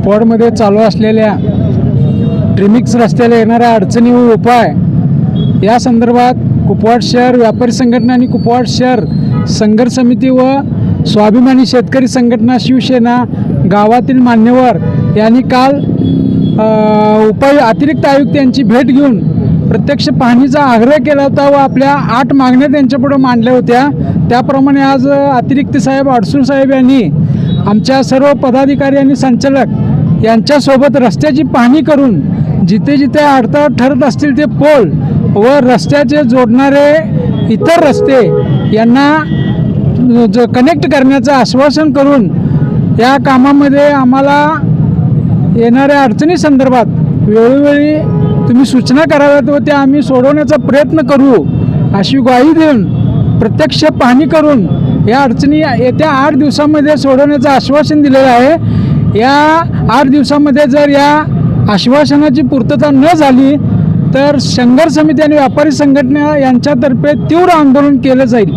कुपवाडमध्ये चालू असलेल्या ट्रिमिक्स रस्त्याला येणाऱ्या अडचणी व उपाय या संदर्भात कुपवाड शहर व्यापारी संघटना आणि कुपवाड शहर संघर्ष समिती व स्वाभिमानी शेतकरी संघटना शिवसेना गावातील मान्यवर यांनी काल उपाय अतिरिक्त आयुक्त यांची भेट घेऊन प्रत्यक्ष पाहणीचा आग्रह केला होता व आपल्या आठ मागण्या त्यांच्यापुढं मांडल्या होत्या. त्याप्रमाणे आज अतिरिक्त साहेब अडसूळ साहेब यांनी आमच्या सर्व पदाधिकारी आणि संचालक यांच्यासोबत रस्त्याची पाहणी करून जिथे जिथे अडथळा ठरत असतील ते पोल व रस्त्याचे जोडणारे इतर रस्ते यांना ज कनेक्ट करण्याचं आश्वासन करून या कामामध्ये आम्हाला येणाऱ्या अडचणी संदर्भात वेळोवेळी तुम्ही सूचना कराव्यात व त्या आम्ही सोडवण्याचा प्रयत्न करू अशी ग्वाही देऊन प्रत्यक्ष पाहणी करून या अडचणी येत्या आठ दिवसामध्ये सोडवण्याचं आश्वासन दिलेलं आहे. या आठ दिवसामध्ये जर या आश्वासनाची पूर्तता न झाली तर संघर्ष समिती आणि व्यापारी संघटना यांच्यातर्फे तीव्र आंदोलन केलं जाईल.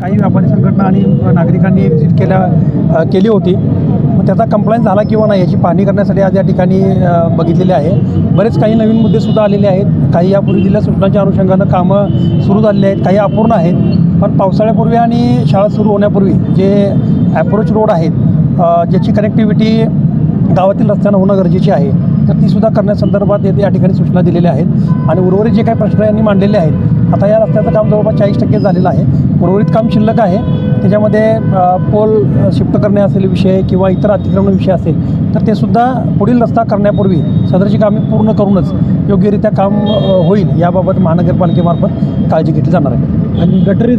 काही व्यापारी संघटना आणि नागरिकांनी विजिट केल्या केली होती. मग त्याचा कंप्लायन्स झाला किंवा नाही याची पाहणी करण्यासाठी आज या ठिकाणी बघितलेले आहे. बरेच काही नवीन मुद्देसुद्धा आलेले आहेत. काही यापूर्वी दिल्या सूचनांच्या अनुषंगानं कामं सुरू झालेली आहेत. काही अपूर्ण आहेत. पण पावसाळ्यापूर्वी आणि शाळा सुरू होण्यापूर्वी जे ॲप्रोच रोड आहेत ज्याची कनेक्टिव्हिटी गावातील रस्त्यांना होणं गरजेची आहे तर तीसुद्धा करण्यासंदर्भात येथे या ठिकाणी सूचना दिलेल्या आहेत. आणि उर्वरित जे काही प्रश्न यांनी मांडलेले आहेत आता या रस्त्याचं काम जवळपास चाळीस टक्के झालेलं आहे. उर्वरित काम शिल्लक आहे. त्याच्यामध्ये पोल शिफ्ट करणे असेल विषय किंवा इतर अतिक्रमण विषय असेल तर ते सुद्धा पुढील रस्ता करण्यापूर्वी सदरची कामे पूर्ण करूनच योग्यरित्या काम होईल. याबाबत महानगरपालिकेमार्फत काळजी घेतली जाणार आहे. आणि गटरी